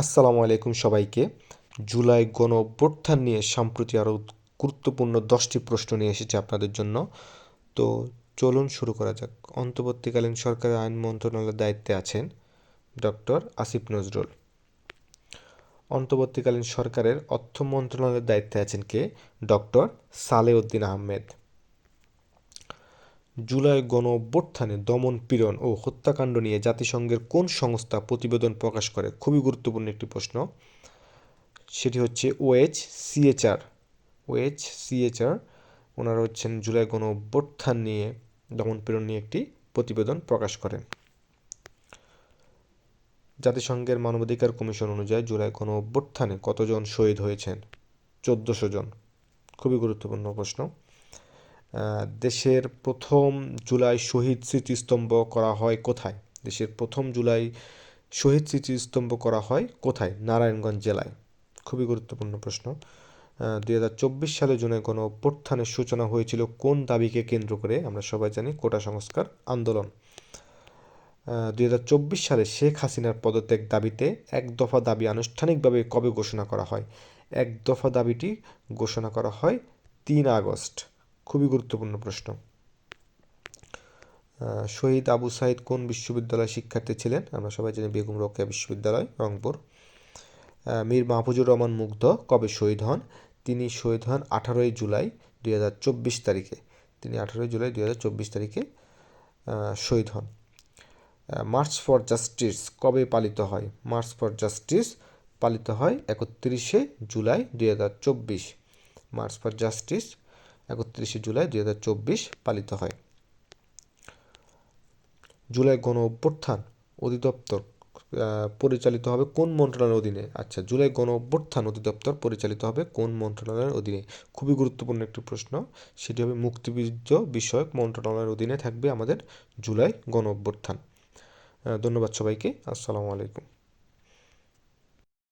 আসসালামু আলাইকুম সবাইকে। জুলাই গণ অভ্যুত্থান নিয়ে সম্প্রতি আরও গুরুত্বপূর্ণ দশটি প্রশ্ন নিয়ে এসেছে আপনাদের জন্য। তো চলুন শুরু করা যাক। অন্তর্বর্তীকালীন সরকারের আইন মন্ত্রণালয়ের দায়িত্বে আছেন ডক্টর আসিফ নজরুল। অন্তর্বর্তীকালীন সরকারের অর্থ মন্ত্রণালয়ের দায়িত্বে আছেন কে? ডক্টর সালেউদ্দিন আহমেদ। জুলাই গণ অভ্যুত্থানে দমন পীড়ন ও হত্যাকাণ্ড নিয়ে জাতিসংঘের কোন সংস্থা প্রতিবেদন প্রকাশ করে? খুবই গুরুত্বপূর্ণ একটি প্রশ্ন। সেটি হচ্ছে ওএইচ সিএচআর ওএইচ সিএচআর ওনারা হচ্ছেন জুলাই গণ অভ্যুত্থান নিয়ে, দমন পীড়ন নিয়ে একটি প্রতিবেদন প্রকাশ করেন। জাতিসংঘের মানবাধিকার কমিশন অনুযায়ী জুলাই গণ অভ্যুত্থানে কতজন শহীদ হয়েছেন? চোদ্দোশো জন। খুবই গুরুত্বপূর্ণ প্রশ্ন। দেশের প্রথম জুলাই শহীদ স্মৃতিস্তম্ভ করা হয় কোথায়? দেশের প্রথম জুলাই শহীদ স্মৃতিস্তম্ভ করা হয় কোথায়? নারায়ণগঞ্জ জেলায়। খুবই গুরুত্বপূর্ণ প্রশ্ন। দুই হাজার চব্বিশ সালে জুনে কোনো অভ্যুত্থানের সূচনা হয়েছিল কোন দাবিকে কেন্দ্র করে? আমরা সবাই জানি কোটা সংস্কার আন্দোলন। দুই হাজার চব্বিশ সালে শেখ হাসিনার পদত্যাগ দাবিতে এক দফা দাবি আনুষ্ঠানিকভাবে কবে ঘোষণা করা হয়? এক দফা দাবিটি ঘোষণা করা হয় তিন আগস্ট। খুবই গুরুত্বপূর্ণ প্রশ্ন। শহীদ আবু সাইদ কোন বিশ্ববিদ্যালয়ের শিক্ষার্থী ছিলেন? আমরা সবাই জানি বেগম রোকেয়া বিশ্ববিদ্যালয়, রংপুর। মীর মাহফুজুর রহমান মুগ্ধ কবে শহীদ হন? তিনি শহীদ হন আঠারোই জুলাই দুই হাজার চব্বিশ তারিখে। তিনি আঠারোই জুলাই দুই হাজার চব্বিশ তারিখে শহীদ হন। মার্চ ফর জাস্টিস কবে পালিত হয়? মার্চ ফর জাস্টিস পালিত হয় একত্রিশে জুলাই দুই হাজার চব্বিশ। মার্চ ফর জাস্টিস একত্রিশে জুলাই দুই হাজার চব্বিশ পালিত হয়। জুলাই গণ অভ্যুত্থান অধিদপ্তর পরিচালিত হবে কোন মন্ত্রণালয়ের অধীনে? আচ্ছা জুলাই গণ অভ্যুত্থান অধিদপ্তর পরিচালিত হবে কোন মন্ত্রণালয়ের অধীনে? খুবই গুরুত্বপূর্ণ একটি প্রশ্ন, সেটি হবে মুক্তিযুদ্ধ বিষয়ক মন্ত্রণালয়ের অধীনে থাকবে আমাদের জুলাই গণ অভ্যুত্থান। ধন্যবাদ সবাইকে, আসসালামু আলাইকুম।